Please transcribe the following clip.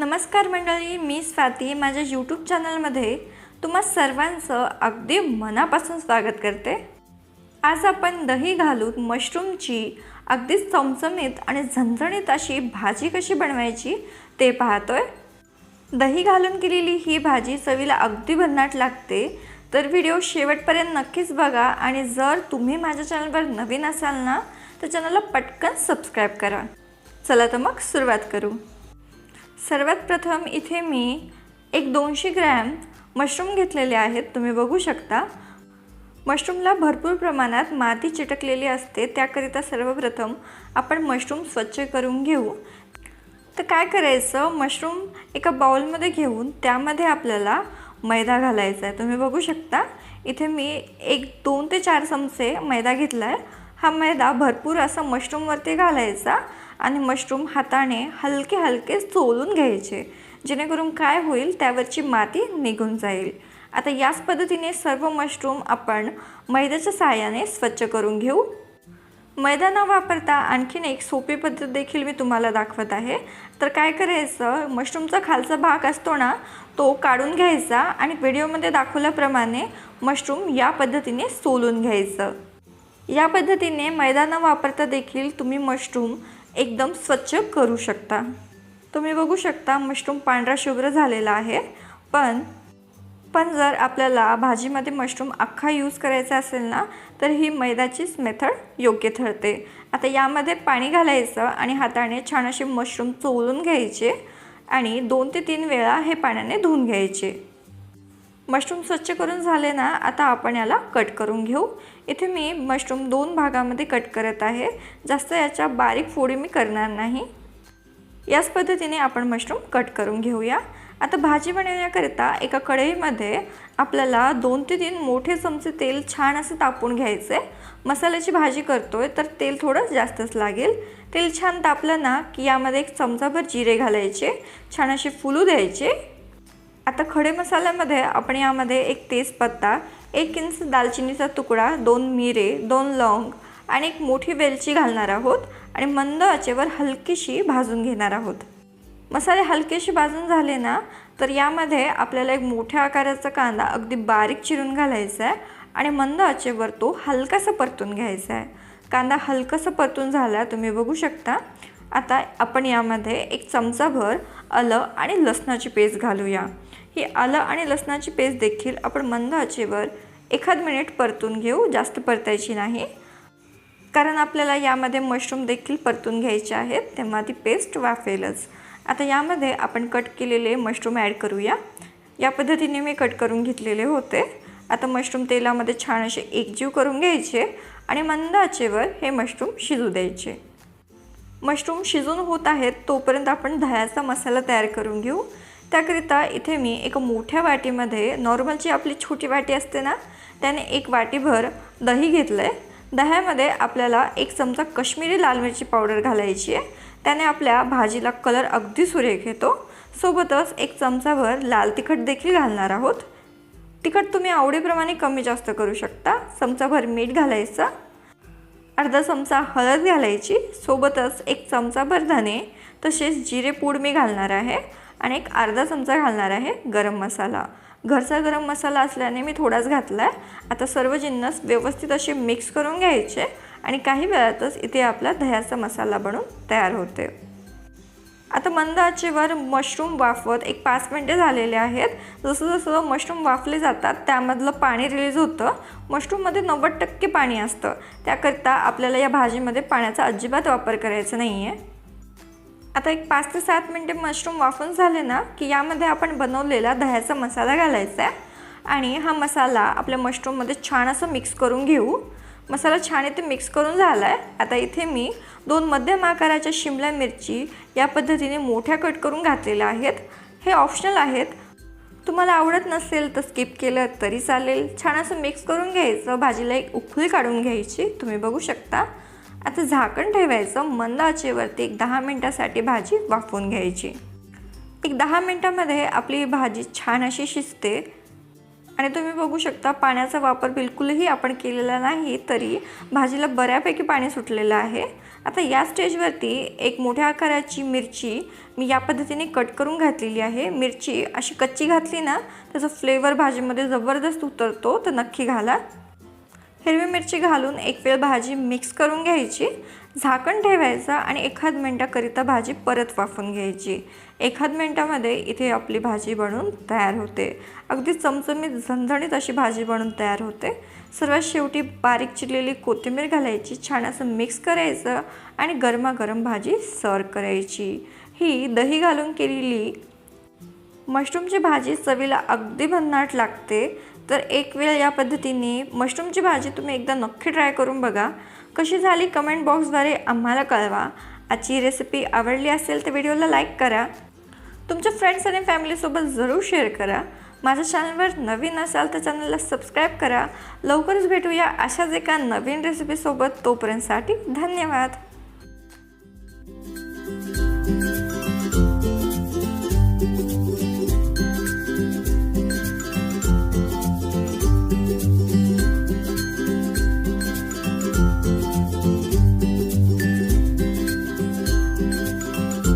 नमस्कार मंडळी मी स्वाती. माझ्या यूट्यूब चॅनलमध्ये तुम्हा सर्वांचं अगदी मनापासून स्वागत करते. आज आपण दही घालून मशरूमची अगदी चमचमीत आणि झणझणीत अशी भाजी कशी बनवायची ते पाहतोय. दही घालून केलेली ही भाजी चवीला अगदी भन्नाट लागते. तर व्हिडिओ शेवटपर्यंत नक्कीच बघा आणि जर तुम्ही माझ्या चॅनलवर नवीन असाल ना तर चॅनलला पटकन सबस्क्राईब करा. चला तर मग सुरुवात करू. सर्वात प्रथम इथे मी एक दोनशे ग्रॅम मशरूम घेतलेले आहेत तुम्ही बघू शकता. मशरूमला भरपूर प्रमाणात माती चिटकलेली असते त्याकरिता सर्वप्रथम आपण मशरूम स्वच्छ करून घेऊ. तर काय करायचं मशरूम एका बाउलमध्ये घेऊन त्यामध्ये आपल्याला मैदा घालायचा आहे तुम्ही बघू शकता. इथे मी एक दोन ते चार चमचे मैदा घेतला आहे हा मैदा भरपूर असा मशरूमवरती घालायचा. आणि मशरूम हाताने हलके हलके चोलून घ्यायचे. जेणेकरून काय होईल त्यावरची माती निघून जाईल. आता याच पद्धतीने सर्व मशरूम आपण मैद्याच्या सहाय्याने स्वच्छ करून घेऊ. मैदा न वापरता आणखीन एक सोपी पद्धत देखील मी तुम्हाला दाखवत आहे. तर काय करायचं मशरूमचा खालचा भाग असतो ना तो काढून घ्यायचा आणि व्हिडिओमध्ये दाखवल्याप्रमाणे मशरूम या पद्धतीने सोलून घ्यायचं. या पद्धतीने मैदा न वापरता देखील तुम्ही मशरूम एकदम स्वच्छ करू शकता. तुम्ही बघू शकता मशरूम पांढरा शुभ्र झालेला आहे. पण पण जर आपल्याला भाजीमध्ये मशरूम अख्खा यूज करायचा असेल ना तर ही मैदाचीच मेथड योग्य ठरते. आता यामध्ये पाणी घालायचं आणि हाताने छान असे मशरूम चोळून घ्यायचे आणि दोन ते तीन वेळा हे पाण्याने धुवून घ्यायचे. मशरूम स्वच्छ करून झाले ना आता आपण याला कट करून घेऊ. इथे मी मशरूम दोन भागामध्ये कट करत आहे. जास्त याच्या बारीक फोडी मी करणार नाही. याच पद्धतीने आपण मशरूम कट करून घेऊया. आता भाजी बनवण्याकरिता एका कढईमध्ये आपल्याला दोन ते तीन मोठे चमचे तेल छान असं तापून घ्यायचे. मसाल्याची भाजी करतोय तर तेल थोडं जास्तच लागेल. तेल छान तापलं ना की यामध्ये एक चमचाभर जिरे घालायचे छान असे फुलू द्यायचे. आता खडे मसाल्यामध्ये आपण यामध्ये एक तेजपत्ता एक इंच दालचिनीचा तुकडा दोन मिरे दोन लवंग आणि एक मोठी वेलची घालणार आहोत आणि मंद आचेवर हलकीशी भाजून घेणार आहोत. मसाले हलकेशी भाजून झाले ना तर यामध्ये आपल्याला एक मोठ्या आकाराचा कांदा अगदी बारीक चिरून घालायचा आहे आणि मंद आचेवर तो हलकासा परतून घ्यायचा आहे. कांदा हलकासा परतून झाला तुम्ही बघू शकता. आता आपण यामध्ये एक चमचाभर आलं आणि लसणाची पेस्ट घालूया. की आलं आणि लसणाची पेस्ट देखील आपण मंद आचेवर एखाद मिनिट परतून घेऊ जास्त परतायची नाही. कारण आपल्याला यामध्ये मशरूम देखील परतून घ्यायचे आहेत तेव्हा ती पेस्ट वाफेलच. आता यामध्ये आपण कट केलेले मशरूम ॲड करूया. या पद्धतीने मी कट करून घेतलेले होते. आता मशरूम तेलामध्ये छान असे एकजीव करून घ्यायचे आणि मंद आचेवर हे मशरूम शिजू द्यायचे. मशरूम शिजून होत आहेत तोपर्यंत आपण दह्याचा मसाला तयार करून घेऊ. त्याकरिता इथे मी एका मोठ्या वाटीमध्ये नॉर्मलची आपली छोटी वाटी असते ना त्याने एक वाटीभर दही घेतलं आहे दह्यामध्ये आपल्याला एक चमचा कश्मीरी लाल मिरची पावडर घालायची आहे. त्याने आपल्या भाजीला कलर अगदी सुरेख येतो. सोबतच एक चमचाभर लाल तिखट देखील घालणार आहोत. तिखट तुम्ही आवडीप्रमाणे कमी जास्त करू शकता. चमचाभर मीठ घालायचं. अर्धा चमचा हळद घालायची. सोबतच एक चमचाभर धने तसेच जिरे पूड मी घालणार आहे. आणि एक अर्धा चमचा घालणार आहे गरम मसाला. घरचा गरम मसाला असल्याने मी थोडाच घातला आहे आता सर्व जिन्नस व्यवस्थित असे मिक्स करून घ्यायचे आणि काही वेळातच इथे आपला दह्याचा मसाला बनून तयार होते आता मंद आचेवर मशरूम वाफवत एक पाच मिनटे झालेले आहेत. जसं जसं मशरूम वाफले जातात त्यामधलं पाणी रिलीज होतं. मशरूममध्ये नव्वद टक्के पाणी असतं. त्याकरिता आपल्याला या भाजीमध्ये पाण्याचा अजिबात वापर करायचा नाही आहे आता एक पाच ते सात मिनटे मशरूम वाफून झाले ना की यामध्ये आपण बनवलेला दह्याचा मसाला घालायचा आहे. आणि हा मसाला आपल्या मशरूममध्ये छान असं मिक्स करून घेऊ. मसाला छान इथे मिक्स करून झाला आहे आता इथे मी दोन मध्यम आकाराच्या शिमला मिरची या पद्धतीने मोठ्या कट करून घातलेल्या आहेत. हे ऑप्शनल आहेत. तुम्हाला आवडत नसेल तर स्किप केलं तरी चालेल. छान असं मिक्स करून घ्यायचं. भाजीला एक उखळी काढून घ्यायची. तुम्ही बघू शकता. आता झाकण ठेवायचं मंद आचेवरती एक दहा मिनटासाठी भाजी वाफवून घ्यायची. एक दहा मिनटामध्ये आपली भाजी छान अशी शिजते. आणि तुम्ही बघू शकता पाण्याचा वापर बिलकुलही आपण केलेला नाही तरी भाजीला बऱ्यापैकी पाणी सुटलेलं आहे. आता या स्टेजवरती एक मोठ्या आकाराची मिरची मी या पद्धतीने कट करून घातलेली आहे. मिरची अशी कच्ची घातली ना त्याचा फ्लेवर भाजीमध्ये जबरदस्त उतरतो तर नक्की घाला. हिरवी मिरची घालून एक वेळ भाजी मिक्स करून घ्यायची. झाकण ठेवायचं आणि एखाद मिनटाकरिता भाजी परत वाफून घ्यायची. एखाद मिनटामध्ये इथे आपली भाजी बनून तयार होते. अगदी चमचमीत झणझणीत अशी भाजी बनून तयार होते. सर्वात शेवटी बारीक चिरलेली कोथिंबीर घालायची छान असं मिक्स करायचं आणि गरमागरम भाजी सर्व करायची. ही दही घालून केलेली मशरूमची भाजी चवीला अगदी भन्नाट लागते. तर एक वेळ या पद्धतीने मशरूमची भाजी तुम्ही एकदा नक्की ट्राय करून बघा. कशी झाली कमेंट बॉक्सद्वारे आम्हाला कळवा. आजची रेसिपी आवडली असेल तर व्हिडिओला लाईक करा. तुमच्या फ्रेंड्स आणि फॅमिलीसोबत जरूर शेअर करा. माझ्या चॅनलवर नवीन असाल तर चॅनलला सबस्क्राईब करा. लवकरच भेटूया अशाच एका नवीन रेसिपीसोबत तोपर्यंतसाठी धन्यवाद.